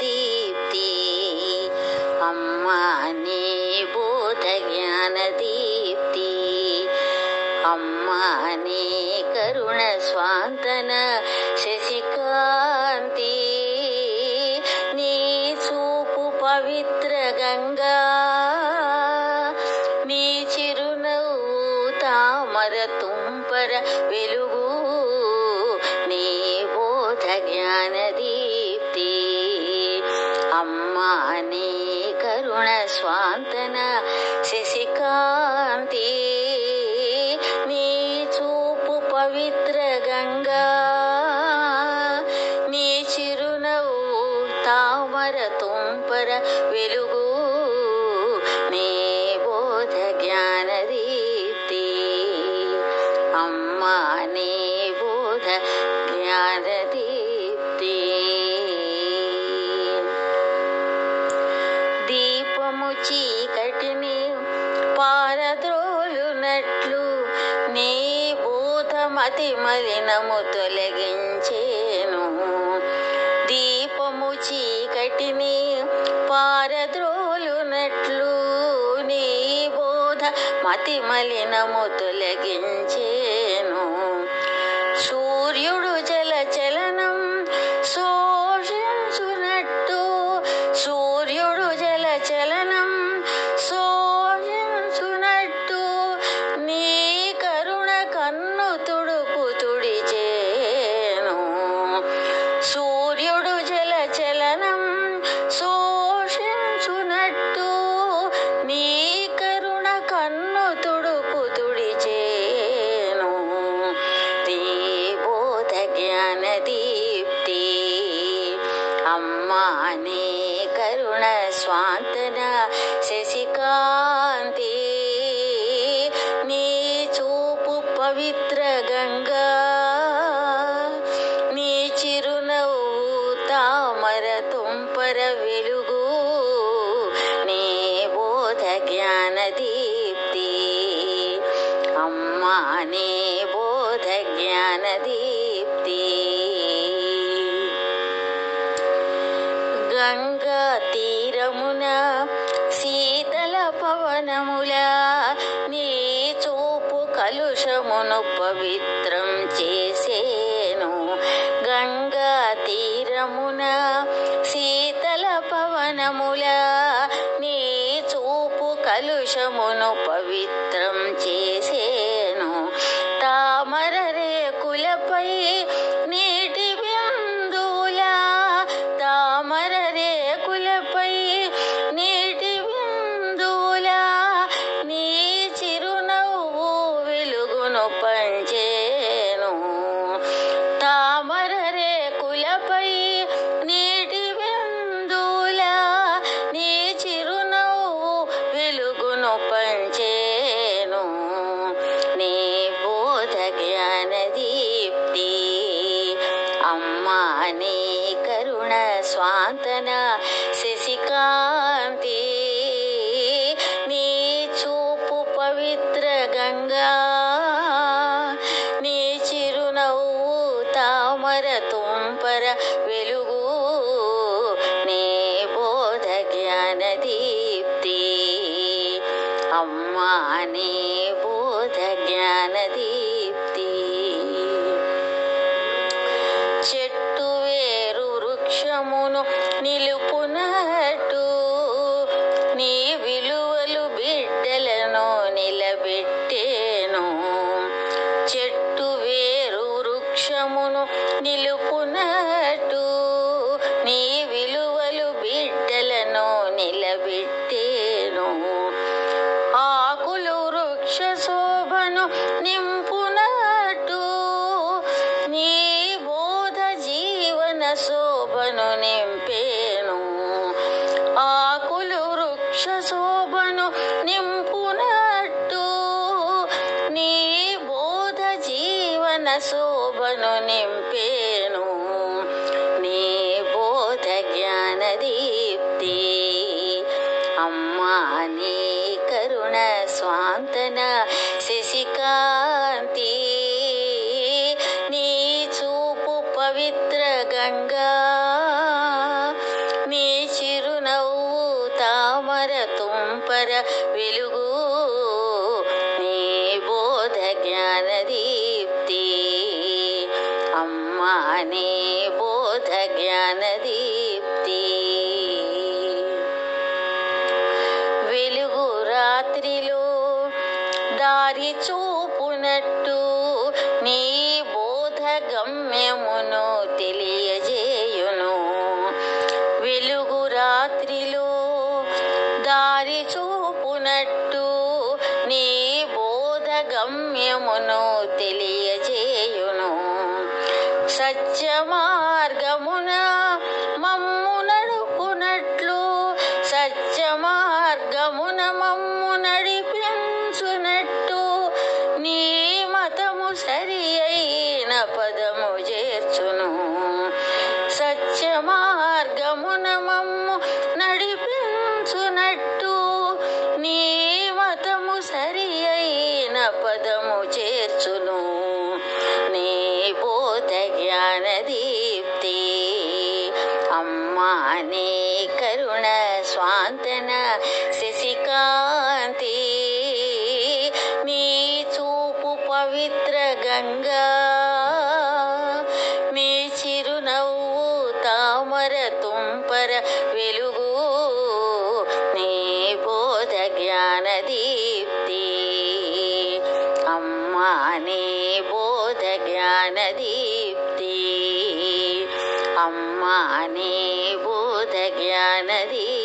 దీప్తి. అమ్మా నీ బోధ జ్ఞాన దీప్తి. అమ్మా నీ కరుణ స్వాంతన శశికాంతి. నీ చూపు పవిత్ర గంగా నీ కరుణ స్వాంతన శశికాంతి. నీ చూపు పవిత్ర గంగా. నీ చిరునవ్వు తామర తుంపర వెలుగు మతి మలినము తొలగించేను దీపము చీకటిని పారద్రోలునట్లు నీ బోధ మతి మలినము తొలగించే శశికాంతి నీ చూపు పవిత్ర గంగా నీ చిరునవ్వు తామర తుంపర వెలుగు నీ బోధ జ్ఞాన దీప్తి. అమ్మా నీ బోధ జ్ఞాన దీప్తి. గంగా తీరమున శీతల పవనముల నీ చూపు కలుషమును పవిత్రం చేసేను. గంగా తీరమున శీతల పవనముల నీ చూపు కలుషమును పవిత్ర వెలుగును పంచేను తామర రేకులపై నీటి బిందువుల నీ చిరునవ్వు వెలుగును పంచేను నీ బోధ జ్ఞాన దీప్తి అమ్మా నీ కరుణ స్వాంతన అమ్మానే బోధ జ్ఞాన దీప్తి చెట్టు వేరు వృక్షమును నిలుపునట్టు నీ విలువలు బిడ్డలను నిలబెట్టేను. చెట్టు వేరు వృక్షమును నిలుపునట్టు నీ విలువలు బిడ్డలను నిలబెట్టే శోభను నింపేను. నీ బోధ జ్ఞాన దీప్తి అమ్మా నీ కరుణ స్వాంతన శశికాంతి. నీ చూపు పవిత్ర గంగా దారి చూపునట్టు నీ బోధ గమ్యమును తెలియజేయును. వెలుగు రాత్రిలో దారి చూపునట్టు నీ బోధ గమ్యమును తెలియజేయును. సత్యమా సత్య మార్గమున మమ్ము నడిపించునట్టు. నీ మతము సరి అయిన పదము చేర్చును. నీ బోధ జ్ఞాన దీప్తి. అమ్మా నీ కరుణ స్వాంతన శశికా மானே போத ஜான தீப்தி அம்மானே போத ஜான தீப்தி